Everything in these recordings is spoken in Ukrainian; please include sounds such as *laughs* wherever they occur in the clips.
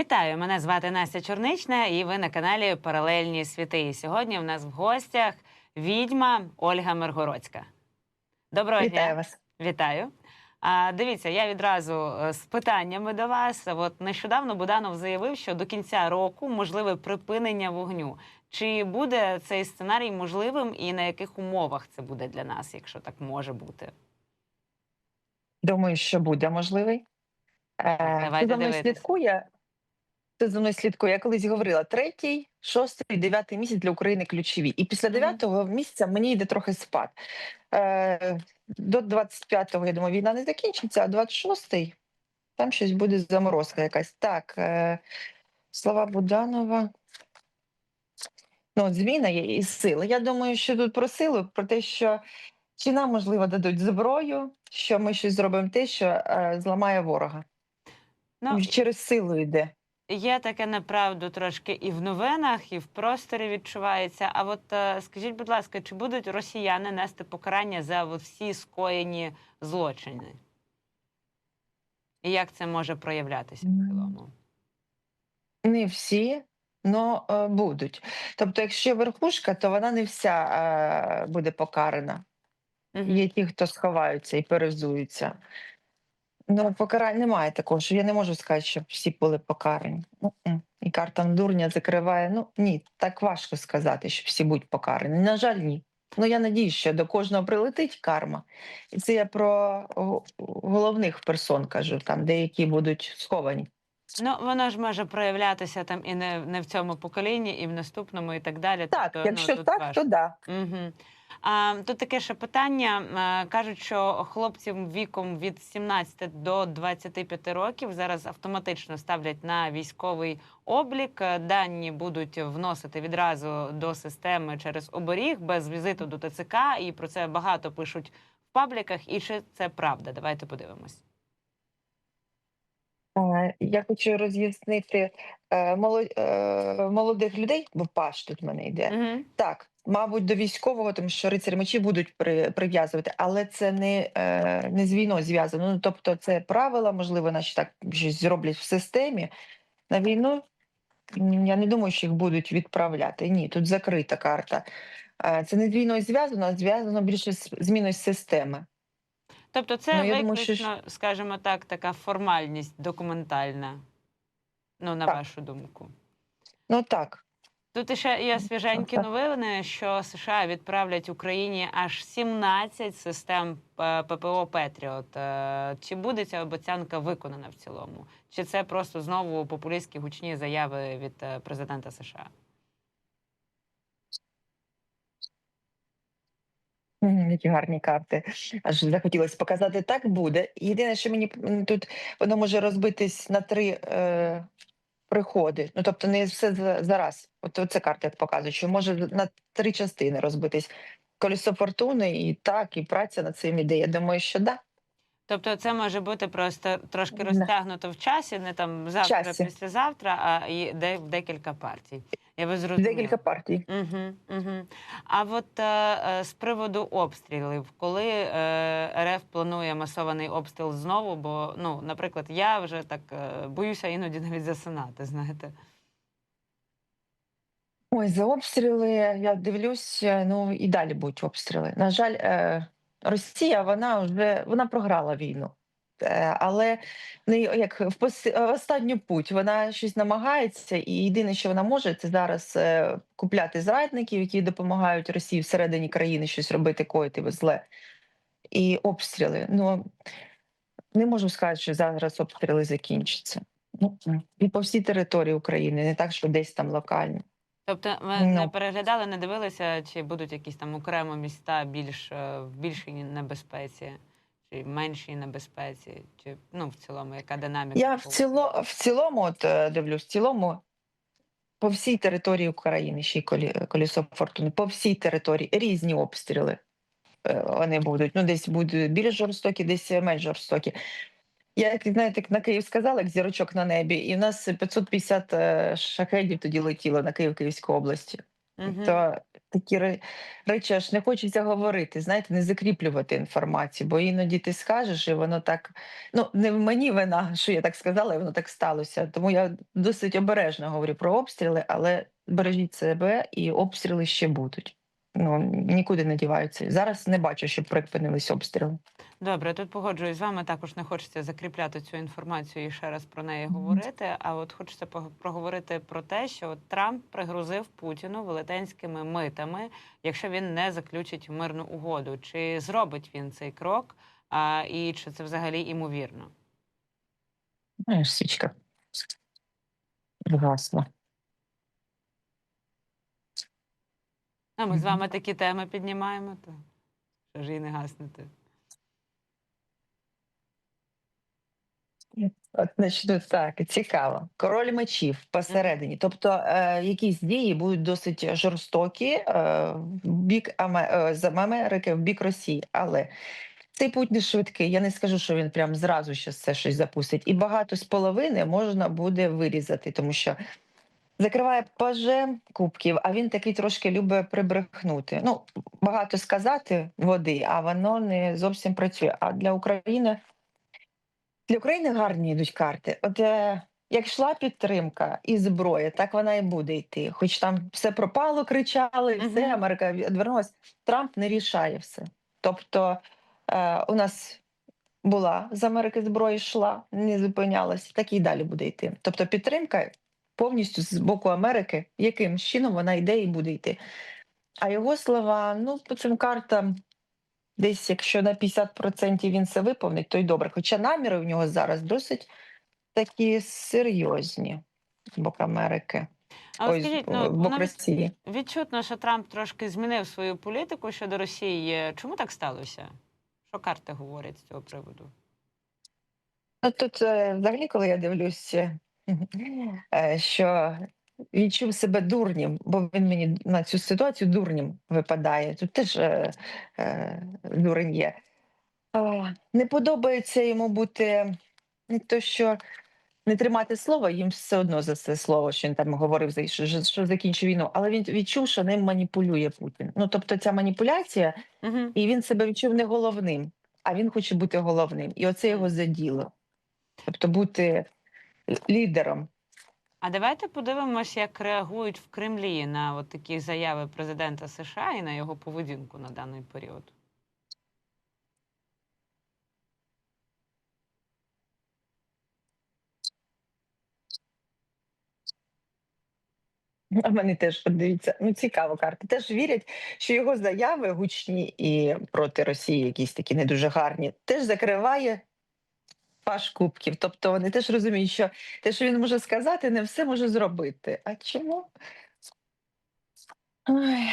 Вітаю! Мене звати Настя Чорнична, і ви на каналі Паралельні світи. І сьогодні в нас в гостях відьма Ольга Миргородська. Доброго Вітаю дня! вас. Вітаю. А, дивіться, я відразу е, з питаннями до вас. От нещодавно Буданов заявив, що до кінця року можливе припинення вогню. Чи буде цей сценарій можливим і на яких умовах це буде для нас, якщо так може бути? Думаю, що буде можливий. Е, давайте Хто за мною дивитись. слідкує? Хто за мною слідкує? Я колись говорила, третій, шостий, дев'ятий місяць для України ключові. І після дев'ятого місяця мені йде трохи спад. Е, До 25-го, я думаю, війна не закінчиться, а 26-й там щось буде заморозка якась. Так, е, слова Буданова. Ну, зміна є і сили. Я думаю, що тут про силу, про те, що чи нам, можливо, дадуть зброю, що ми щось зробимо те, що е, зламає ворога. Ну, Через силу йде. Є таке неправду трошки і в новинах, і в просторі відчувається. А от е, скажіть, будь ласка, чи будуть росіяни нести покарання за от всі скоєні злочини? І як це може проявлятися в цілому? Не всі, але будуть. Тобто, якщо верхушка, то вона не вся е, буде покарана. Є ті, хто сховаються і перевзуються. Ну, покарань немає такого, що я не можу сказати, щоб всі були покарані. Ну-м. І карта дурня закриває. Ну ні, так важко сказати, що всі будуть покарані. На жаль, ні. Ну я надіюсь, що до кожного прилетить карма. І це я про головних персон кажу, там деякі будуть сховані. Ну, воно ж може проявлятися там і не, не в цьому поколінні, і в наступному, і так далі. Так, Тобто, якщо тут так, важко. то да. Угу. Тут таке ще питання. Кажуть, що хлопцям віком від 17 до 25 років зараз автоматично ставлять на військовий облік. Дані будуть вносити відразу до системи через оберіг без візиту до ТЦК. І про це багато пишуть в пабліках. І чи це правда? Давайте подивимось. Е, Я хочу роз'яснити е, моло- е, молодих людей, бо паш тут в мене йде. Угу. Так, мабуть, до військового, тому що рицарі мечі будуть при, прив'язувати, але це не, е, не з війною зв'язано. Ну, тобто, це правила, можливо, наші так щось зроблять в системі. На війну м, я не думаю, що їх будуть відправляти. Ні, тут закрита карта. Е, Це не з війною зв'язано, а зв'язано більше з зміною системи. Тобто, це Ну, я думаю, що виключно, скажімо так, така формальність документальна. Ну, на Так. вашу думку. Ну так. Тут ще є свіженькі новини, що США відправлять Україні аж 17 систем е, ППО Петріот. Е, Чи буде ця обіцянка виконана в цілому? Чи це просто знову популістські гучні заяви від е, президента США? Які гарні карти. Аж захотілося показати. Так буде. Єдине, що мені тут воно може розбитись на три е, приходи. Ну тобто не все за- зараз. От це карта як показує, що може на три частини розбитись. Колесо фортуни, і так, і праця над цим іде. Я думаю, що да. Тобто, це може бути просто трошки розтягнуто в часі, не там завтра, часі. післязавтра, а і де декілька партій. Я ви зрозуміли. Декілька партій. Угу, угу. А от е, е, з приводу обстрілів, коли е, РФ планує масований обстріл знову, бо, ну, наприклад, я вже так е, боюся іноді навіть засинати, знаєте. Ой, за обстріли я дивлюсь, е, ну і далі будуть обстріли. На жаль, е, Росія вона вже вона програла війну. Е, Але не як в пос- останню путь вона щось намагається, і єдине, що вона може, це зараз е, купляти зрадників, які допомагають Росії всередині країни щось робити, коїти зле. І обстріли. Ну не можу сказати, що зараз обстріли закінчаться. Ну і по всій території України, не так, що десь там локально. Тобто ви не Ну. переглядали, не дивилися, чи будуть якісь там окремо міста більш е, в більшій небезпеці, чи меншій небезпеці, чи ну в цілому, яка динаміка? Я в, ціло, в цілому, от е, дивлюсь, в цілому по всій території України, ще й колі, колісо фортуни, по всій території різні обстріли е, вони будуть. Ну, десь будуть більш жорстокі, десь менш жорстокі. Я, як знаєте, на Київ сказала, як зірочок на небі, і в нас 550 е, шахедів тоді летіло на Київ Київської області. Мгм. То такі речі аж не хочеться говорити, знаєте, не закріплювати інформацію, бо іноді ти скажеш, і воно так. Ну, не в мені вина, що я так сказала, і воно так сталося. Тому я досить обережно говорю про обстріли, але бережіть себе, і обстріли ще будуть. Ну, нікуди не діваються. Зараз не бачу, щоб припинились обстріли. Добре, тут погоджуюсь з вами. Також не хочеться закріпляти цю інформацію і ще раз про неї говорити. А от хочеться проговорити про те, що от Трамп пригрозив Путіну велетенськими митами, якщо він не заключить мирну угоду. Чи зробить він цей крок? А, і чи це взагалі імовірно? Свічка згасла. А ми з вами такі теми піднімаємо, то що ж і не гаснути. От, значить, ну, так, цікаво. Король мечів посередині. Тобто е, якісь дії будуть досить жорстокі е, в бік Аме- е, з Америки, в бік Росії. Але цей путь не швидкий. Я не скажу, що він прям зразу ще це щось запустить. І багато з половини можна буде вирізати, тому що закриває паже кубків, а він такий трошки любить прибрехнути. Ну, багато сказати води, а воно не зовсім працює. А для України. Для України гарні йдуть карти. От е, як йшла підтримка і зброя, так вона і буде йти. Хоч там все пропало, кричали, і все. Америка відвернулась. Трамп не рішає все. Тобто е, у нас була з Америки зброя йшла, не зупинялась, так і далі буде йти. Тобто підтримка повністю з боку Америки, яким чином вона йде і буде йти. А його слова, ну, по цим картам, десь якщо на 50% він це виповнить, то й добре. Хоча наміри в нього зараз досить такі серйозні з боку Америки. А от скажіть, ну від- Росії. відчутно, що Трамп трошки змінив свою політику щодо Росії. Чому так сталося? Що карти говорять з цього приводу? Ну тут е, взагалі, коли я дивлюся, що відчув себе дурнім, бо він мені на цю ситуацію дурнім випадає. Тут теж е, е, дурень є. Не подобається йому бути не то, що не тримати слово, їм все одно за це слово, що він там говорив, що, що, що закінчив війну, але він відчув, що ним маніпулює Путін. Ну тобто ця маніпуляція, Угу. і він себе відчув не головним, а він хоче бути головним. І оце його заділо. Тобто бути лідером. А давайте подивимось, як реагують в Кремлі на от такі заяви президента США і на його поведінку на даний період. А мене теж подивіться, ну цікаво карти. Теж вірять, що його заяви гучні і проти Росії, якісь такі не дуже гарні, теж закриває паш кубків. Тобто вони теж розуміють, що те, що він може сказати, не все може зробити. А чому? Ой.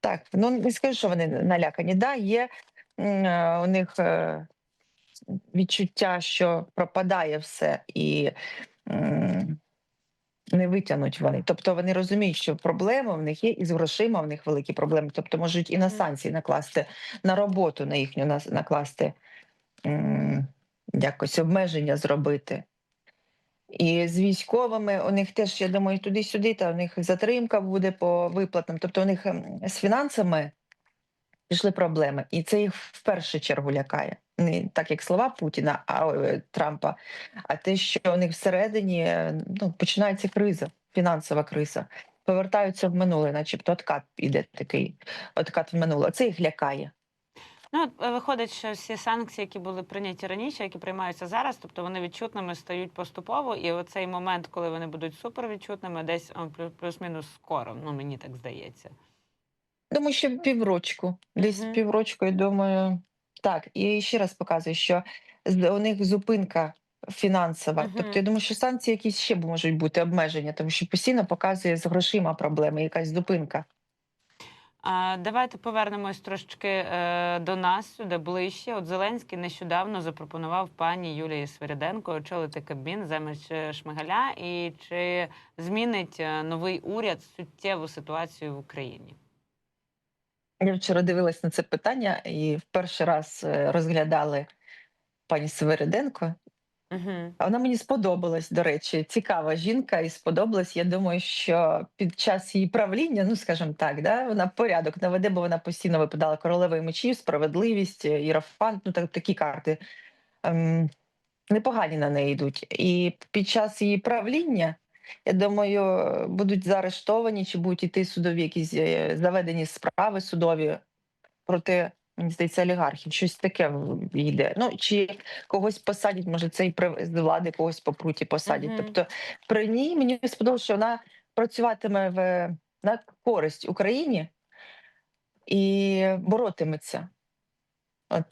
Так, ну не скажу, що вони налякані. Да, є е, у них е, відчуття, що пропадає все і м, не витягнуть вони. Тобто вони розуміють, що проблеми в них є, і з грошима в них великі проблеми. Тобто можуть і на санкції накласти, на роботу на їхню накласти м, якось обмеження зробити. І з військовими у них теж, я думаю, туди-сюди, та у них затримка буде по виплатам. Тобто у них ем, з фінансами пішли проблеми. І це їх в першу чергу лякає. Не так як слова Путіна, а е, Трампа, а те, що у них всередині е, ну, починається криза, фінансова криза. Повертаються в минуле, начебто откат іде такий откат в минуле. Це їх лякає. Ну, от, е, виходить, що всі санкції, які були прийняті раніше, які приймаються зараз, тобто вони відчутними стають поступово, і оцей момент, коли вони будуть супервідчутними, десь плюс-мінус скоро. Ну мені так здається. Думаю, що піврочку. Десь Мгм. піврочку, я думаю. Так, і ще раз показую, що у них зупинка фінансова. Мгм. Тобто, я думаю, що санкції якісь ще можуть бути обмеження, тому що постійно показує з грошима проблеми, якась зупинка. Давайте повернемось трошечки е, до нас сюди ближче. От Зеленський нещодавно запропонував пані Юлії Свириденко очолити Кабмін замість е, Шмигаля. І чи змінить е, новий уряд суттєву ситуацію в Україні? Я вчора дивилась на це питання і в перший раз розглядали пані Севериденко. Мгм. Вона мені сподобалась, до речі, цікава жінка і сподобалась. Я думаю, що під час її правління, ну скажімо так, да, вона порядок наведе, бо вона постійно випадала королевою мечів, справедливість, е, ну так, такі карти. Ем, непогані на неї йдуть. І під час її правління, я думаю, будуть заарештовані чи будуть іти судові якісь е, заведені справи судові проти, мені здається, олігархів. Щось таке йде. Ну, чи когось посадять, може, це і з влади когось по пруті посадять. Мгм. Тобто при ній мені сподобалося, що вона працюватиме в, на користь Україні і боротиметься.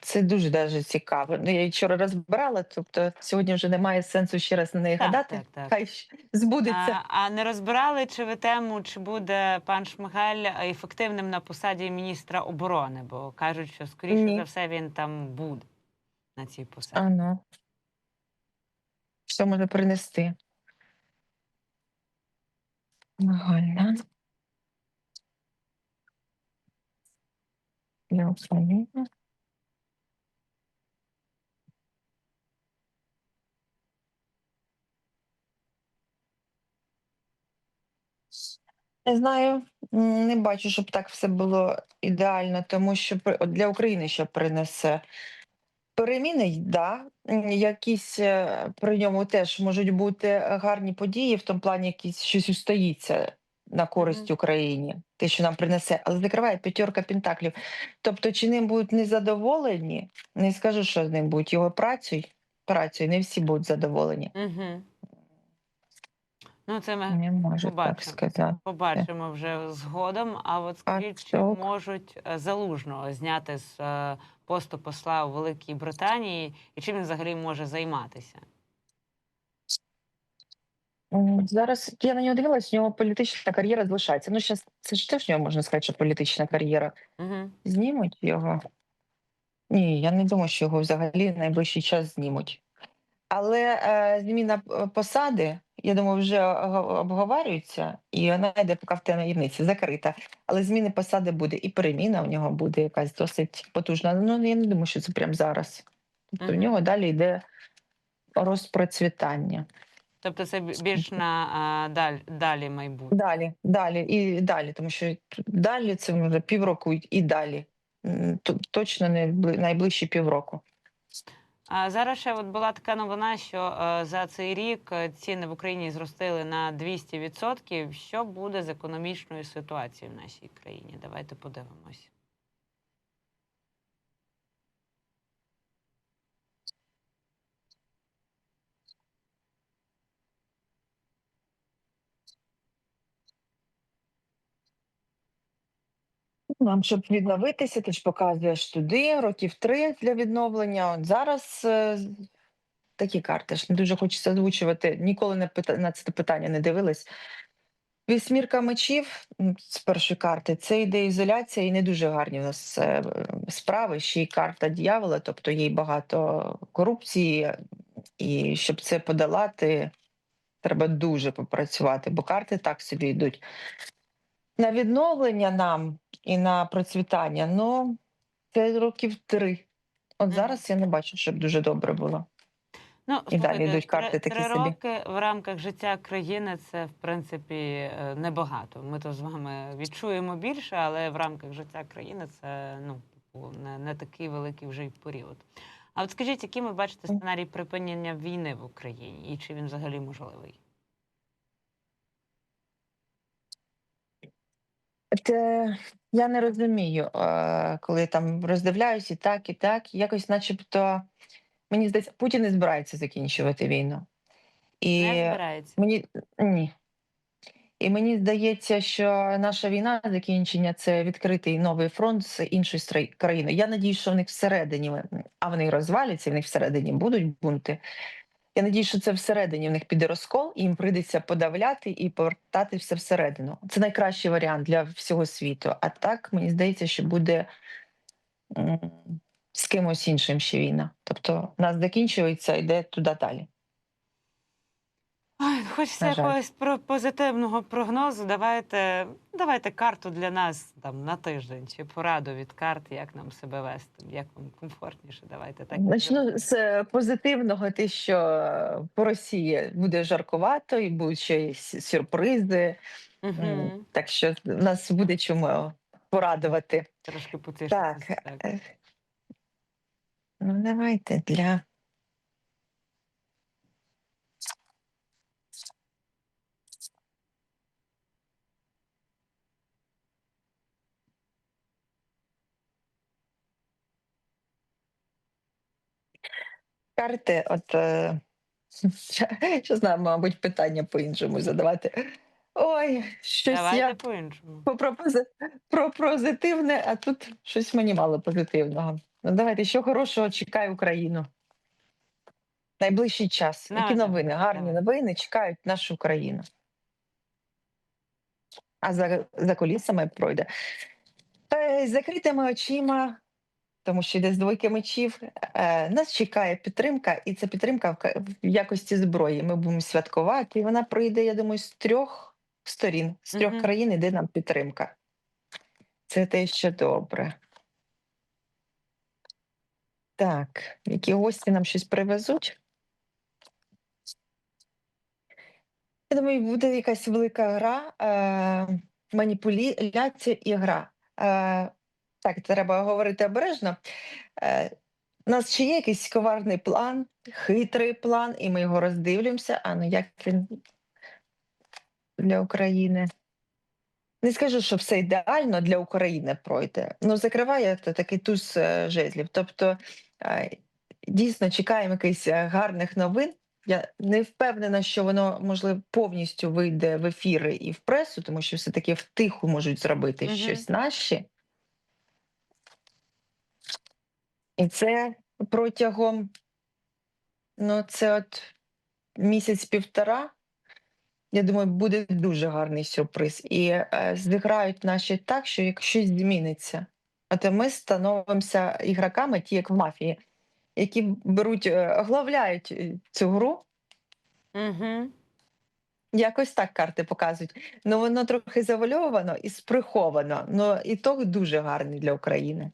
Це дуже даже цікаво. Ну, я вчора розбирала, тобто сьогодні вже немає сенсу ще раз на неї Так, гадати. так, так. Хай збудеться. А, а не розбирали чи ви тему, чи буде пан Шмигаль ефективним на посаді міністра оборони? Бо кажуть, що скоріше Ні. за все він там буде на цій посаді. А ну. Що може принести? Нагальна. Я Україна. Не знаю, м, не бачу, щоб так все було ідеально, тому що при- от для України що принесе переміни, да, м, якісь е, при ньому теж можуть бути гарні події, в тому плані якісь щось устоїться на користь Мгм. Україні, те, що нам принесе, але закриває п'ятерка пентаклів. Тобто, чи ним будуть незадоволені, не скажу, що з ним будуть його працею, працею, не всі будуть задоволені. Угу. Ну, це ми Не можу так побачимо. сказати. побачимо вже згодом. А от скажіть, чи так. можуть е, залужного зняти з е, посту посла у Великій Британії, і чим він взагалі може займатися? М, Зараз я на нього дивилась, у нього політична кар'єра залишається. Ну, щас, це ж теж в нього можна сказати, що політична кар'єра. Угу. Знімуть його? Ні, я не думаю, що його взагалі в найближчий час знімуть. Але е, зміна е, посади, я думаю, вже обговорюється, і вона йде поки в таємниці, закрита. Але зміни посади буде, і переміна в нього буде якась досить потужна. Ну, я не думаю, що це прямо зараз. Тобто в Мгм. нього далі йде розпроцвітання. Тобто це більш на а, даль, далі майбутнє. Далі, далі і далі, тому що далі це вже півроку і- далі. Точно не бли- найближчі півроку. А зараз ще от була така новина, що е, за цей рік е, ціни в Україні зростили на 200%. Що буде з економічною ситуацією в нашій країні? Давайте подивимось. Нам, щоб відновитися, ти ж показуєш туди років три для відновлення. От зараз е, такі карти ж не дуже хочеться озвучувати. Ніколи не пита- на це питання не дивилась. Вісьмірка мечів з першої карти це йде ізоляція, і не дуже гарні у нас е, справи. Ще й карта дьявола, тобто є й багато корупції, і щоб це подолати, треба дуже попрацювати, бо карти так собі йдуть. На відновлення нам і на процвітання, ну, це років три. От зараз я не бачу, щоб дуже добре було. Ну, І далі йдуть карти три, такі три собі. роки в рамках життя країни це в принципі е, небагато. Ми то з вами відчуємо більше, але в рамках життя країни це ну типу, не, не такий великий вже й період. А от скажіть, яким ви бачите сценарій припинення війни в Україні, і чи він взагалі можливий? Це я не розумію, е, коли там роздивляюсь і так, і так. Якось, начебто, мені здається, Путін не збирається закінчувати війну. І Не збирається. мені ні. І мені здається, що наша війна закінчення це відкритий новий фронт з іншої країни. Я надію, що в них всередині, а вони розваляться, в них всередині будуть бунти. Я надію, що це всередині в них піде розкол, і їм прийдеться подавляти і повертати все всередину. Це найкращий варіант для всього світу. А так мені здається, що буде з кимось іншим ще війна. Тобто нас закінчується, йде туди далі. Хочеться якогось про позитивного прогнозу. Давайте, давайте карту для нас там на тиждень чи пораду від карт, як нам себе вести, як вам комфортніше. Давайте так. і Почну з е, позитивного, те, що по Росії буде жаркувато і будуть ще сюрпризи. Мгм. Так що нас буде чому порадувати. Трошки потише. Так. е, Ну, давайте для. Карти, от е, *laughs* що знаю, мабуть, питання по-іншому задавати. Ой, щось Давайте я по-іншому. про, про позитивне, а тут щось мені мало позитивного. Ну, давайте, що хорошого чекає Україну. Найближчий час. Які новини? Гарні новини чекають нашу Україну. А за, за колісами пройде. З закритими очима, тому що йде з двойки мечів. Е, нас чекає підтримка, і ця підтримка в, в якості зброї. Ми будемо святкувати, і вона прийде, я думаю, з трьох сторін, з трьох Мгм. країн іде нам підтримка. Це те, що добре. Так, які гості нам щось привезуть? Я думаю, буде якась велика гра, е, маніпуляція і гра. Е, так, треба говорити обережно. Е, у нас ще є якийсь коварний план, хитрий план, і ми його роздивлюємося. А ну як він для України? Не скажу, що все ідеально для України пройде. Ну, закриває то такий туз е, жезлів. Тобто е, дійсно чекаємо якихось гарних новин. Я не впевнена, що воно можливо повністю вийде в ефіри і в пресу, тому що все-таки втиху можуть зробити Мгм. щось наші. І це протягом ну, це от місяць-півтора. Я думаю, буде дуже гарний сюрприз. І е, зіграють наші так, що як щось зміниться. От ми становимося ігроками, ті, як в мафії, які беруть, е, оглавляють е, цю гру. Угу. Якось так карти показують. Ну воно трохи завальовано і сприховано. Ну і то дуже гарний для України.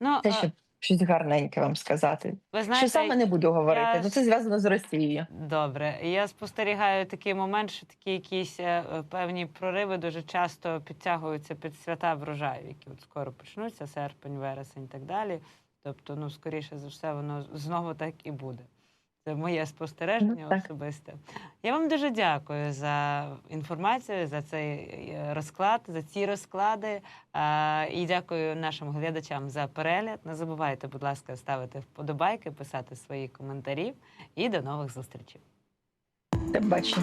Ну, Те, е, щоб щось гарненьке вам сказати. ви знаєте, Що саме не буду говорити. я Ну це зв'язано з Росією. Добре, я спостерігаю такий момент, що такі якісь е, е, певні прориви дуже часто підтягуються під свята врожаю, які от скоро почнуться, серпень, вересень і так далі. Тобто, ну скоріше за все, воно знову так і буде. Це моє спостереження Ну, особисте. Я вам дуже дякую за інформацію, за цей е, розклад, за ці розклади. І дякую нашим глядачам за перегляд. Не забувайте, будь ласка, ставити вподобайки, писати свої коментарі. І до нових зустрічей. До бачиш.